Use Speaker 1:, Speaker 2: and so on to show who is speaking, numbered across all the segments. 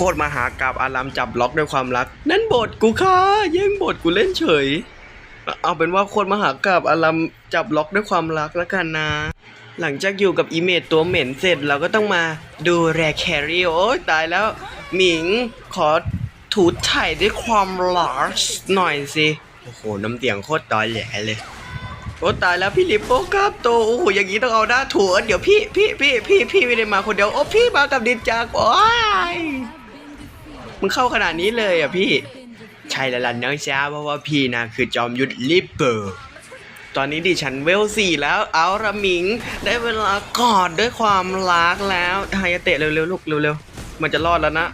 Speaker 1: คตรมหากราบอารามจับล็อกด้วยความรัก นั่นบทกูค่ะแย่งบทกูเล่นเฉย เอาเป็นว่าโคตรมหากราบอารามจับล็อกด้วยความรักแล้วกันนะ หลังจากอยู่กับอีเมจตัวเหม็นเสร็จเราก็ต้องมาดูแรแครี่โอ้ยตายแล้ว หมิงขอถูถ่ายด้วยความลาร์หน่อยสิโอ้โหน้ำเสียงโคตรตอแหลเลยโอ้ตายแล้วพี่ลิปโป้ครับโตโอ้โหอย่างนี้ต้องเอาหน้าถูเดี๋ยวพี่พี่พี่พี่พี่ไม่ได้มาคนเดียวโอ้พี่มากับดินจากโอ้ย มึงเข้าขนาดนี้เลยอะพี่ ใช่แล้วล่ะน้องจ้าเพราะว่าพี่นะคือจอมยุทธลิปเปอร์ ตอนนี้ดิฉันเวลสี่แล้วเอาละหมิง ได้เวลากอดด้วยความรักแล้วไฮายาเตะเร็วๆลูกเร็วๆ มันจะรอดแล้วนะ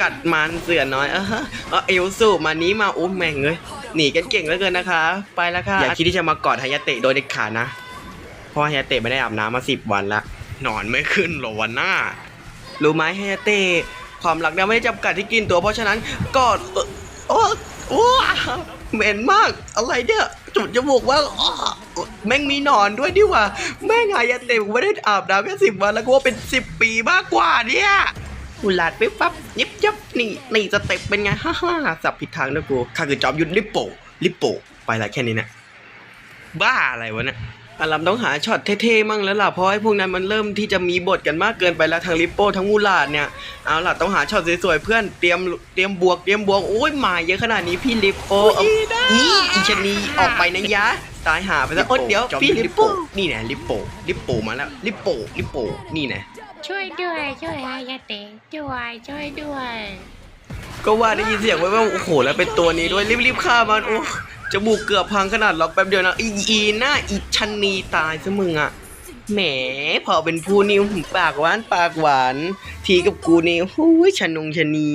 Speaker 1: กัดมันเสือน้อย เออเอลสูมานี้มาอุ้มแม่งเลยหนีกันเก่งเหลือเกินนะคะ ไปแล้วค่ะ อย่าคิดที่จะมากอดไฮายาเตะโดยเด็ดขาดนะ เพราะไฮายาเตะไม่ได้อาบน้ำมาสิบวันละนอนไม่ขึ้นหรอวันหน้ารู้ไหมไฮายาเตะ ความรักเนี่ยไม่ได้จำกัดที่กินตัว เพราะฉะนั้นกอดเอ่อโอ้โอ้เหม็นมากอะไรเนี่ยจุดจมูกว่าอ้อแม่งมีหนอนด้วยดิว่า แม่งไฮายาเตะไม่ได้อาบน้ำแค่สิบวันแล้วก็ว่าเป็นสิบปีมากกว่าเนี่ยอุลาดปิ๊บปั๊บยิบยับนี่นี่สเต็ปเป็นไงฮ่าฮ่าสับผิดทางนะกูข้าคือจอมยุทธลิปโปลิปโปไปละแค่นี้นะบ้าอะไรวะเนี่ย อารัมต้องหาช็อตเท่ๆมั่งแล้วล่ะเพราะไอ้พวกนั้นมันเริ่มที่จะมีบทกันมากเกินไปแล้วทั้งลิปโป้ทั้งมูลาดเนี่ยเอาล่ะต้องหาช็อตสวยๆเพื่อนเตรียมเตรียมบวกเตรียมบวกโอ้ยมาเยอะขนาดนี้พี่ลิปโป้เอานี่อีชะนีออกไปนะยะตายหาไปซะโอ๊ยเดี๋ยวพี่ลิปโป้นี่แน่ลิปโป้ลิปโป้มาแล้วลิปโป้ลิปโป้นี่แน่
Speaker 2: ช่วยด้วยช่วยอายาเตะด้วยช่วยด้วย
Speaker 1: ก็ว่าได้ยินเสียงไว้ว่าโอ้โหแล้วเป็นตัวนี้ด้วยรีบๆฆ่ามันโอ้ จมูกเกือบพังขนาดล็อกแป๊บเดียวนะอีอีหน้าอีชันนีตายซะมึงอะแหมพอเป็นผู้นิวปากหวานปากหวาน ทีกับกูนี่หู้ยชนงชนี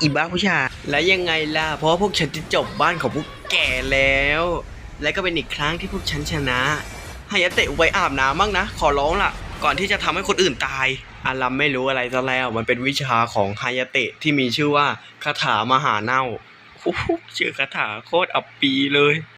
Speaker 1: อีบ้าผู้ชายแล้วยังไงล่ะ เพราะพวกฉันจะจบบ้านของพวกแกแล้ว และก็เป็นอีกครั้งที่พวกฉันชนะให้ยาเตะไว้อาบน้ำบ้างนะ ขอร้องล่ะ ก่อนที่จะทำให้คนอื่นตายอารัมไม่รู้อะไรซะแล้ว มันเป็นวิชาของไฮายาเตะที่มีชื่อว่าคาถามหาเน่า โอ้โหชื่อคาถาโคตรอับปีเลย